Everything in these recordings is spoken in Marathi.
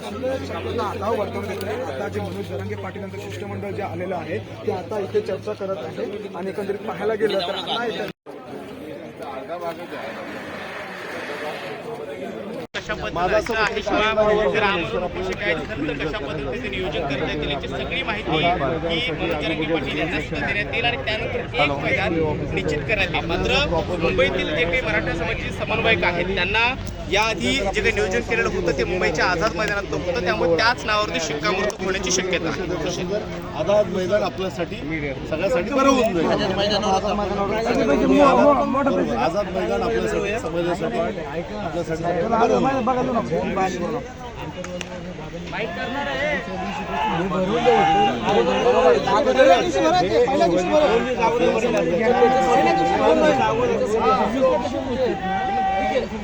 आता वर्तवून देत आता जे मनोज जरांगे पाटील यांचं शिष्टमंडळ जे आलेलं आहे ते आता इथे चर्चा करत आहे आणि एकंदरीत पाहायला गेलं तर आता इथे कशा पद्धतीचं आहे काय कशा पद्धतीचं नियोजन करण्यात येईल याची सगळी माहिती ही पाटील यांना सुद्धा देण्यात येईल आणि त्यानंतर एक मैदान निश्चित करण्यात येईल मात्र मुंबईतील जे काही मराठा समाजाचे समन्वयक आहेत त्यांना याआधी जे काही नियोजन केलेलं होतं ते मुंबईच्या आझाद मैदानात होतं त्यामुळे त्याच नावावरती शिक्कामोर्तब होण्याची शक्यता आहे. आझाद मैदान आपल्यासाठी सगळ्यासाठी बरं होऊन जाईल. आझाद मैदान आपल्यासाठी समाजासाठी आपल्यासाठी बरं होऊन जाईल.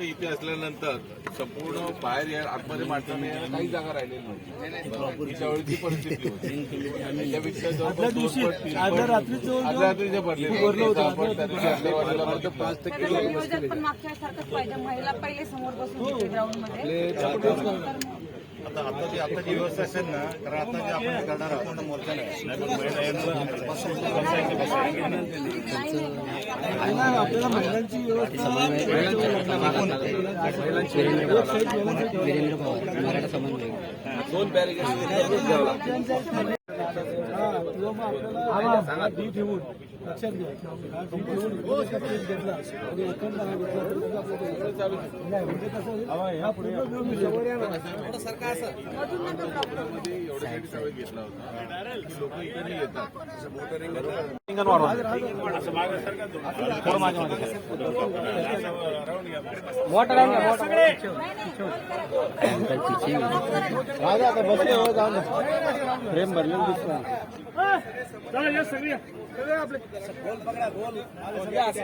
इथे असल्यानंतर संपूर्ण बाहेर या आतमध्ये माणसाने काही जागा राहिलेली नव्हती. ही त्यावेळीची परिस्थिती होती. जवळपास पाच टक्के महिला पहिले समोर बसून ग्राउंडमध्ये. आता आता जी आता जी व्यवस्था असेल ना कारण आता जे आपण करणार आहोत आता मोर्चाला आहे. नाही पण महिला यांना एवढ्यासाठी सवय घेतला होता लोक इथे नाही येतात मोटरिंग राजा आता बसले हो, जाऊ ना. प्रेम भरलेलं दिसतं सगळे गोल बसून घ्या. ते बघा ते तिकडे किती गेले आहेत.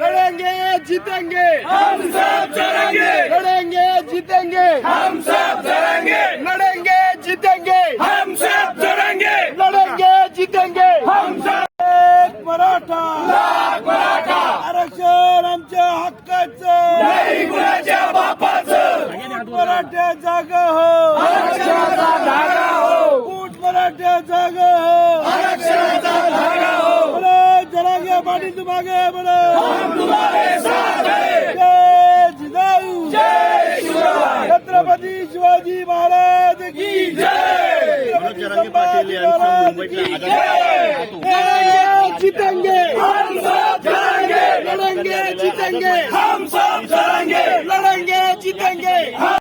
लढेंगे जीतेंगे हम सब लड़ेंगे लड़ेंगे जीतेंगे हम सब लड़ेंगे लड़ेंगे जीतेंगे हम सब लड़ेंगे जीतेंगे हम एक मराठा. लाख मराठा. आरक्षण आमच्या हक्काचं. बापाचं. मराठ्या जागा हो. आरक्षणाचा धागा हो. मराठ्या जागा हो. आरक्षणाचा धागा हो. बोलो जरांगे पाटील तुम्हागे बोलो. हम तुम्हारे साथ हैं जय जिजाऊ. जय शिवराय. छत्रपती शिवाजी महाराज की जय. छत्रपती संभाजी महाराज की जय! लड़ेंगे जीतेंगे! हम सब लड़ेंगे लड़ेंगे जीतेंगे! हम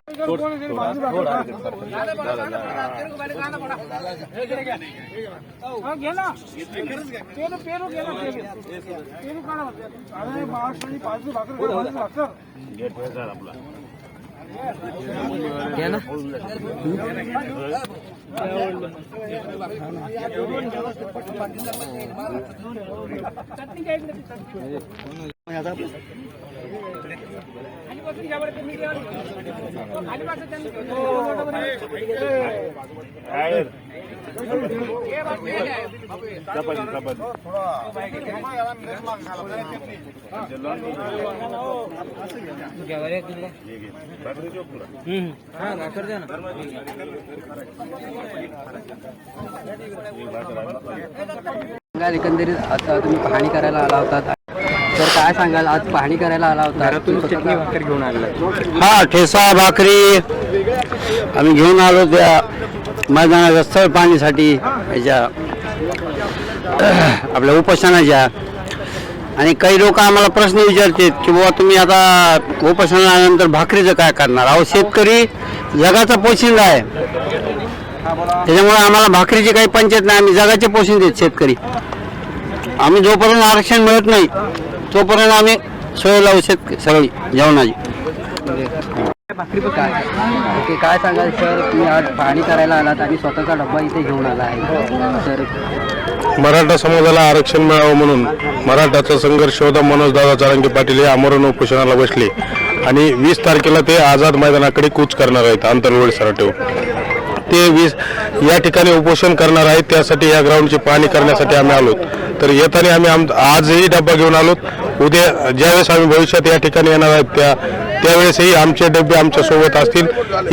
सब लड़ेंगे लड़ेंगे एकंदरीत आता तुम्ही पाहणी करायला आला होता. तर काय सांगाल आज पाहणी करायला आला होता? चटणी भाकर घेऊन आला हा ठेसा भाकरी आम्ही घेऊन आलो त्या मैदानाच्या स्थळ पाहण्यासाठी याच्या आपल्या उपोषणाच्या. आणि काही लोक आम्हाला प्रश्न विचारतात की बाबा तुम्ही आता उपोषणानंतर भाकरीचं काय करणार? अहो शेतकरी जगाचा पोशिंदा आहे. त्याच्यामुळे आम्हाला भाकरीची काही पंचायत नाही आम्ही जगाचे पोशिंदे देत शेतकरी. आम्ही जोपर्यंत आरक्षण मिळत नाही तोपर्यंत आम्ही सोय लावू शेत सगळी जेवणाची. ओके काय सांगाल सर? तुम्ही आज पाहणी करायला आलात आणि स्वतःचा डब्बा इथे घेऊन आला आहे. तर मराठा समाजाला आरक्षण मिळावं म्हणून मराठाचा संघर्ष होता. मनोजदादा चारंगे पाटील हे आमरण उपोषणाला बसले. आणि वीस तारखेला ते आझाद मैदानाकडे कूच करणार आहेत. आंतरवड सराटेव ते वीस या ठिकाणी उपोषण करणार आहेत. त्यासाठी या ग्राउंडची पाहणी करण्यासाठी आम्ही आलो तर येताना आम्ही आम आजही डब्बा घेऊन आलो उद्या ज्यावेळेस आम्ही भविष्यात या ठिकाणी येणार आहेत त्या त्यावेळेसही आमचे डबे आमच्यासोबत असतील.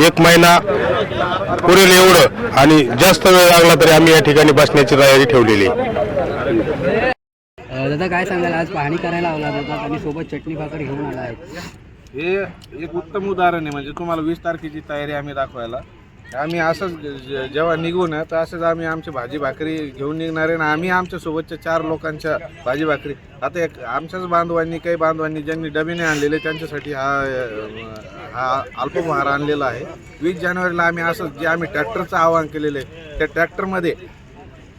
एक महिना पुरेल एवढं आणि जास्त वेळ लागला तरी आम्ही या ठिकाणी बसण्याची तयारी ठेवलेली दादा काय सांगाल? आज पाहणी करायला आला होता आणि सोबत चटणी भाकर घेऊन आला आहे. हे एक उत्तम उदाहरण आहे. म्हणजे तुम्हाला वीस तारखेची तयारी आम्ही दाखवायला. आम्ही असंच जेव्हा निघू ना तर असंच आम्ही आमची भाजी भाकरी घेऊन निघणार आहे. आणि आम्ही आमच्या सोबतच्या चार लोकांच्या भाजी भाकरी. आता एक आमच्याच बांधवांनी काही बांधवांनी ज्यांनी डबीने आणलेले त्यांच्यासाठी हा हा अल्पभार आणलेला आहे. वीस जानेवारीला आम्ही असं जे आम्ही ट्रॅक्टरचं आवाहन केलेलं आहे त्या ट्रॅक्टरमध्ये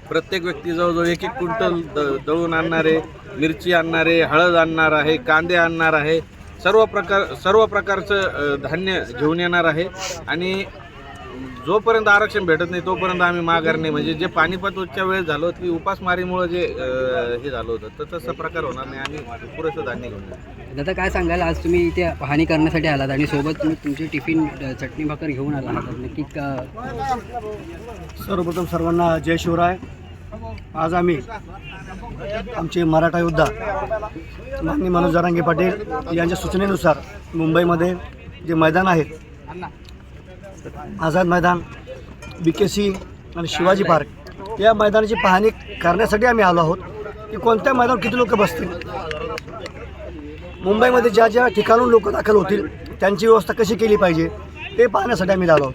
प्रत्येक व्यक्ती जवळजवळ एक एक क्विंटल द- दळून आणणारे मिरची आणणारे हळद आणणार आहे कांदे आणणार आहे. सर्व प्रकार सर्व प्रकारचं धान्य घेऊन येणार आहे. आणि जोपर्यंत आरक्षण भेटत नाही तोपर्यंत आम्ही माघार नाही. म्हणजे जे पानिपतच्या वेळेस झालं होतं की उपासमारीमुळे जे अ, हे झालं होतं तर तसा प्रकार होणार नाही आम्ही पुरेसं धान्य घेऊन. दादा काय सांगाल? आज तुम्ही इथे पाहणी करण्यासाठी आलात आणि सोबत तुम्ही तुमची टिफिन अ, चटणी भाकर घेऊन आला आहात. नक्की का? सर्वप्रथम सर्वांना जय शिवराय. आज आम्ही आमचे मराठा योद्धा माननीय मनोज जारांगे पाटील यांच्या सूचनेनुसार मुंबईमध्ये जे मैदान आहेत आझाद मैदान बी के सी आणि शिवाजी पार्क. या मैदानाची पाहणी करण्यासाठी आम्ही आलो आहोत. की कोणत्या मैदानावर किती लोक बसतील? मुंबईमध्ये ज्या ज्या ठिकाणून लोक दाखल होतील त्यांची व्यवस्था कशी केली पाहिजे ते पाहण्यासाठी आम्ही आलो आहोत.